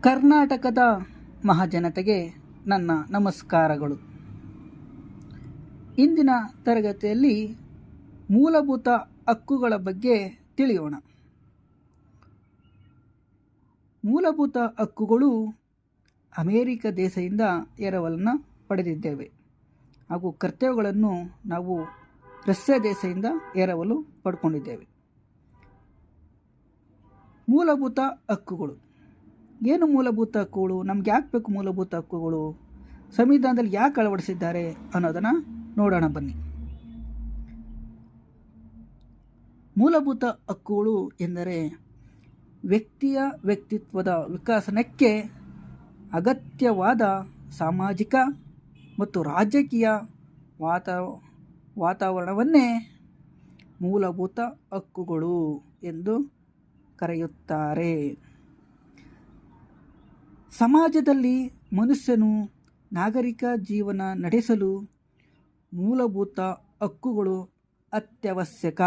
ಕರ್ನಾಟಕದ ಮಹಾಜನತೆಗೆ ನನ್ನ ನಮಸ್ಕಾರಗಳು. ಇಂದಿನ ತರಗತಿಯಲ್ಲಿ ಮೂಲಭೂತ ಹಕ್ಕುಗಳ ಬಗ್ಗೆ ತಿಳಿಯೋಣ. ಮೂಲಭೂತ ಹಕ್ಕುಗಳು ಅಮೇರಿಕ ದೇಶದಿಂದ ಎರವಲನ್ನು ಪಡೆದಿದ್ದೇವೆ. ಹಾಗೂ ಕರ್ತವ್ಯಗಳನ್ನು ನಾವು ರಷ್ಯಾ ದೇಶದಿಂದ ಎರವಲು ಪಡ್ಕೊಂಡಿದ್ದೇವೆ. ಮೂಲಭೂತ ಹಕ್ಕುಗಳು. ಏನು ಮೂಲಭೂತ ಹಕ್ಕುಗಳು? ನಮ್ಗೆ ಯಾಕೆ ಬೇಕು ಮೂಲಭೂತ ಹಕ್ಕುಗಳು? ಸಂವಿಧಾನದಲ್ಲಿ ಯಾಕೆ ಅಳವಡಿಸಿದ್ದಾರೆ ಅನ್ನೋದನ್ನು ನೋಡೋಣ ಬನ್ನಿ. ಮೂಲಭೂತ ಹಕ್ಕುಗಳು ಎಂದರೆ ವ್ಯಕ್ತಿಯ ವ್ಯಕ್ತಿತ್ವದ ವಿಕಾಸನಕ್ಕೆ ಅಗತ್ಯವಾದ ಸಾಮಾಜಿಕ ಮತ್ತು ರಾಜಕೀಯ ವಾತಾ, ವಾತಾವರಣವನ್ನೇ ಮೂಲಭೂತ ಹಕ್ಕುಗಳು ಎಂದು ಕರೆಯುತ್ತಾರೆ. ಸಮಾಜದಲ್ಲಿ ಮನುಷ್ಯನು ನಾಗರಿಕ ಜೀವನ ನಡೆಸಲು ಮೂಲಭೂತ ಹಕ್ಕುಗಳು ಅತ್ಯವಶ್ಯಕ.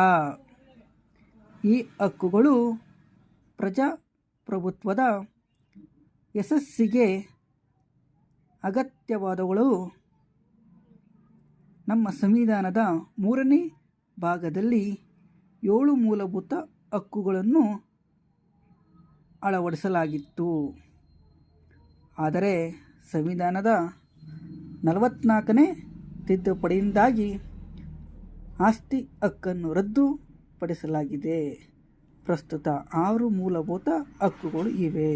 ಈ ಹಕ್ಕುಗಳು ಪ್ರಜಾಪ್ರಭುತ್ವದ ಯಶಸ್ಸಿಗೆ ಅಗತ್ಯವಾದವುಗಳು. ನಮ್ಮ ಸಂವಿಧಾನದ ಮೂರನೇ ಭಾಗದಲ್ಲಿ ಏಳು ಮೂಲಭೂತ ಹಕ್ಕುಗಳನ್ನು ಅಳವಡಿಸಲಾಗಿತ್ತು. ಆದರೆ ಸಂವಿಧಾನದ ನಲವತ್ನಾಲ್ಕನೇ ತಿದ್ದುಪಡಿಯಿಂದಾಗಿ ಆಸ್ತಿ ಹಕ್ಕನ್ನು ರದ್ದುಪಡಿಸಲಾಗಿದೆ. ಪ್ರಸ್ತುತ ಆರು ಮೂಲಭೂತ ಹಕ್ಕುಗಳು ಇವೆ.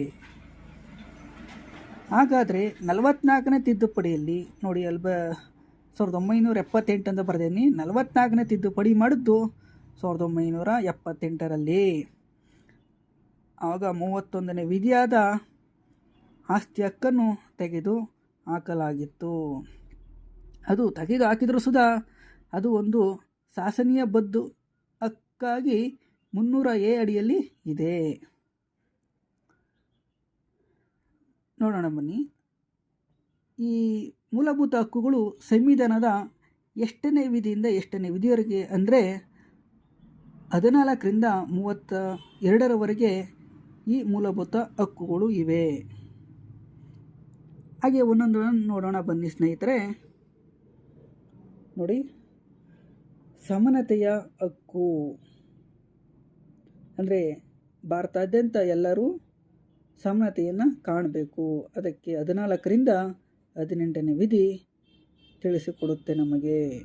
ಹಾಗಾದರೆ ನಲವತ್ನಾಲ್ಕನೇ ತಿದ್ದುಪಡಿಯಲ್ಲಿ ನೋಡಿ ಅಲ್ಲಿ ಬ ಸಾವಿರದ ಒಂಬೈನೂರ ಎಪ್ಪತ್ತೆಂಟು ಅಂತ ಬರೆದೇನಿ ನಲವತ್ನಾಲ್ಕನೇ ತಿದ್ದುಪಡಿ ಮಾಡಿದ್ದು ಸಾವಿರದ ಒಂಬೈನೂರ ಎಪ್ಪತ್ತೆಂಟರಲ್ಲಿ. ಆವಾಗ ಮೂವತ್ತೊಂದನೇ ವಿಧಿಯಾದ ಆಸ್ತಿ ಹಕ್ಕನ್ನು ತೆಗೆದು ಹಾಕಲಾಗಿತ್ತು. ಅದು ತೆಗೆದು ಹಾಕಿದರೂ ಸುಧಾ, ಅದು ಒಂದು ಶಾಸನೀಯ ಬದ್ದು ಹಕ್ಕಾಗಿ ಮುನ್ನೂರ ಎ ಅಡಿಯಲ್ಲಿ ಇದೆ. ನೋಡೋಣ ಬನ್ನಿ. ಈ ಮೂಲಭೂತ ಹಕ್ಕುಗಳು ಸಂವಿಧಾನದ ಎಷ್ಟನೇ ವಿಧಿಯಿಂದ ಎಷ್ಟನೇ ವಿಧಿಯವರೆಗೆ ಅಂದರೆ ಹದಿನಾಲ್ಕರಿಂದ ಮೂವತ್ತ ಎರಡರವರೆಗೆ ಈ ಮೂಲಭೂತ ಹಕ್ಕುಗಳು ಇವೆ. ಹಾಗೆ ಒಂದೊಂದು ನೋಡೋಣ ಬನ್ನಿ ಸ್ನೇಹಿತರೆ. ನೋಡಿ, ಸಮಾನತೆಯ ಹಕ್ಕು. ಅಂದರೆ ಭಾರತಾದ್ಯಂತ ಎಲ್ಲರೂ ಸಮಾನತೆಯನ್ನು ಕಾಣಬೇಕು. ಅದಕ್ಕೆ ಹದಿನಾಲ್ಕರಿಂದ ಹದಿನೆಂಟನೇ ವಿಧಿ ತಿಳಿಸಿಕೊಡುತ್ತೆ ನಮಗೆ.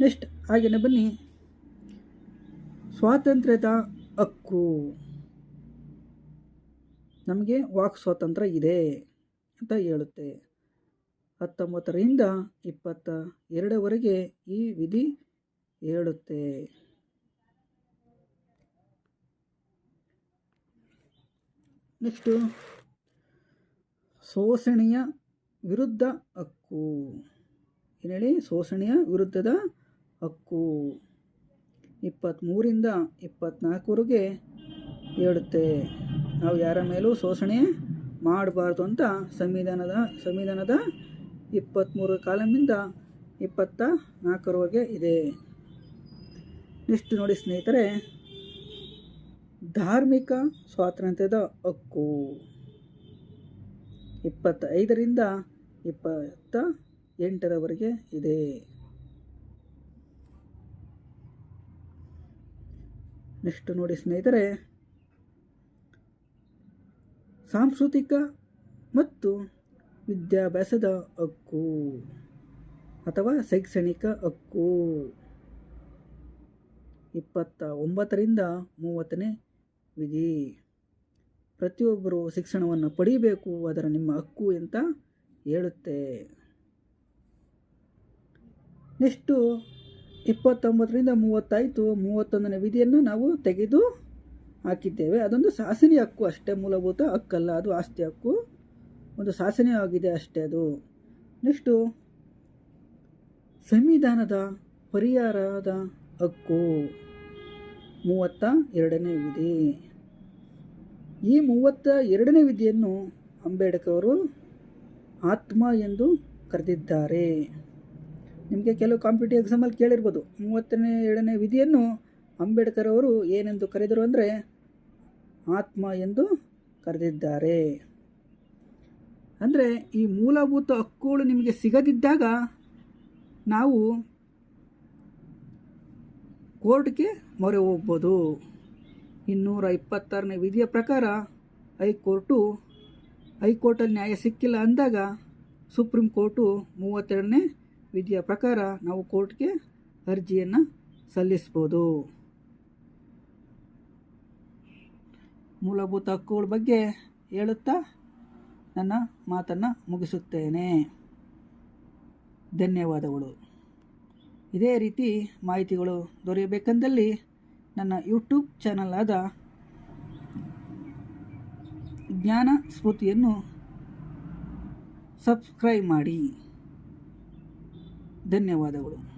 ನೆಕ್ಸ್ಟ್ ಹಾಗೆಯೇ ಬನ್ನಿ. ಸ್ವಾತಂತ್ರ್ಯದ ಹಕ್ಕು. ನಮಗೆ ವಾಕ್ ಸ್ವಾತಂತ್ರ್ಯ ಇದೆ ಅಂತ ಹೇಳುತ್ತೆ. ಹತ್ತೊಂಬತ್ತರಿಂದ ಇಪ್ಪತ್ತ ಎರಡವರೆಗೆ ಈ ವಿಧಿ ಹೇಳುತ್ತೆ. ನೆಕ್ಸ್ಟು ಶೋಷಣೆಯ ವಿರುದ್ಧ ಹಕ್ಕು. ಏನೇಳಿ? ಶೋಷಣೆಯ ವಿರುದ್ಧದ ಹಕ್ಕು. ಇಪ್ಪತ್ತ್ಮೂರಿಂದ ಇಪ್ಪತ್ತ್ನಾಲ್ಕವರೆಗೆ ಹೇಳುತ್ತೆ. ನಾವು ಯಾರ ಮೇಲೂ ಶೋಷಣೆ ಮಾಡಬಾರ್ದು ಅಂತ ಸಂವಿಧಾನದ ಸಂವಿಧಾನದ ಇಪ್ಪತ್ತ್ಮೂರು ಕಾಲಮಿಂದ ಇಪ್ಪತ್ತ ನಾಲ್ಕರವರೆಗೆ ಇದೆ. ನೆಕ್ಸ್ಟ್ ನೋಡಿ ಸ್ನೇಹಿತರೆ, ಧಾರ್ಮಿಕ ಸ್ವಾತಂತ್ರ್ಯದ ಹಕ್ಕು. ಇಪ್ಪತ್ತೈದರಿಂದ ಇಪ್ಪತ್ತ ಎಂಟರವರೆಗೆ ಇದೆ. ನೆಕ್ಸ್ಟ್ ನೋಡಿ ಸ್ನೇಹಿತರೆ ಸಾಂಸ್ಕೃತಿಕ ಮತ್ತು ವಿದ್ಯಾಭ್ಯಾಸದ ಹಕ್ಕು ಅಥವಾ ಶೈಕ್ಷಣಿಕ ಹಕ್ಕು. ಇಪ್ಪತ್ತ ಒಂಬತ್ತರಿಂದ ಮೂವತ್ತನೇ ವಿಧಿ. ಪ್ರತಿಯೊಬ್ಬರು ಶಿಕ್ಷಣವನ್ನು ಪಡೀಬೇಕು, ಅದರ ನಿಮ್ಮ ಹಕ್ಕು ಅಂತ ಹೇಳುತ್ತೆ. ನೆಕ್ಸ್ಟು ಇಪ್ಪತ್ತೊಂಬತ್ತರಿಂದ ಮೂವತ್ತಾಯಿತು, ಮೂವತ್ತೊಂದನೇ ವಿಧಿಯನ್ನು ನಾವು ತೆಗೆದು ಹಾಕಿದ್ದೇವೆ. ಅದೊಂದು ಶಾಸನೀಯ ಹಕ್ಕು ಅಷ್ಟೇ, ಮೂಲಭೂತ ಹಕ್ಕಲ್ಲ, ಅದು ಆಸ್ತಿ ಹಕ್ಕು. ಒಂದು ಶಾಸನೀಯವಾಗಿದೆ ಅಷ್ಟೇ ಅದು. ನೆಕ್ಸ್ಟು, ಸಂವಿಧಾನದ ಪರಿಹಾರದ ಹಕ್ಕು. ಮೂವತ್ತ ಎರಡನೇ ವಿಧಿ. ಈ ಮೂವತ್ತ ಎರಡನೇ ವಿಧಿಯನ್ನು ಅಂಬೇಡ್ಕರ್ ಅವರು ಆತ್ಮ ಎಂದು ಕರೆದಿದ್ದಾರೆ. ನಿಮಗೆ ಕೆಲವು ಕಾಂಪಿಟೇಟಿವ್ ಎಕ್ಸಾಮಲ್ಲಿ ಕೇಳಿರ್ಬೋದು. ಮೂವತ್ತನೇ, ಎರಡನೇ ವಿಧಿಯನ್ನು ಅಂಬೇಡ್ಕರ್ ಅವರು ಏನೆಂದು ಕರೆದರು ಅಂದರೆ ಆತ್ಮ ಎಂದು ಕರೆದಿದ್ದಾರೆ. ಅಂದರೆ ಈ ಮೂಲಭೂತ ಹಕ್ಕುಗಳು ನಿಮಗೆ ಸಿಗದಿದ್ದಾಗ ನಾವು ಕೋರ್ಟ್ಗೆ ಮೊರೆ ಹೋಗ್ಬೋದು. ಇನ್ನೂರ ಇಪ್ಪತ್ತಾರನೇ ವಿಧಿಯ ಪ್ರಕಾರ ಹೈಕೋರ್ಟು, ಹೈಕೋರ್ಟಲ್ಲಿ ನ್ಯಾಯ ಸಿಕ್ಕಿಲ್ಲ ಅಂದಾಗ ಸುಪ್ರೀಂ ಕೋರ್ಟು ಮೂವತ್ತೆರಡನೇ ವಿಧಿಯ ಪ್ರಕಾರ ನಾವು ಕೋರ್ಟ್ಗೆ ಅರ್ಜಿಯನ್ನು ಸಲ್ಲಿಸ್ಬೋದು. ಮೂಲಭೂತ ಹಕ್ಕುಗಳ ಬಗ್ಗೆ ಹೇಳುತ್ತಾ ನನ್ನ ಮಾತನ್ನು ಮುಗಿಸುತ್ತೇನೆ. ಧನ್ಯವಾದಗಳು. ಇದೇ ರೀತಿ ಮಾಹಿತಿಗಳು ದೊರೆಯಬೇಕೆಂದಲ್ಲಿ ನನ್ನ ಯೂಟ್ಯೂಬ್ ಚಾನಲ್ ಆದ ಜ್ಞಾನ ಸ್ಮೃತಿಯನ್ನು ಸಬ್ಸ್ಕ್ರೈಬ್ ಮಾಡಿ. ಧನ್ಯವಾದಗಳು.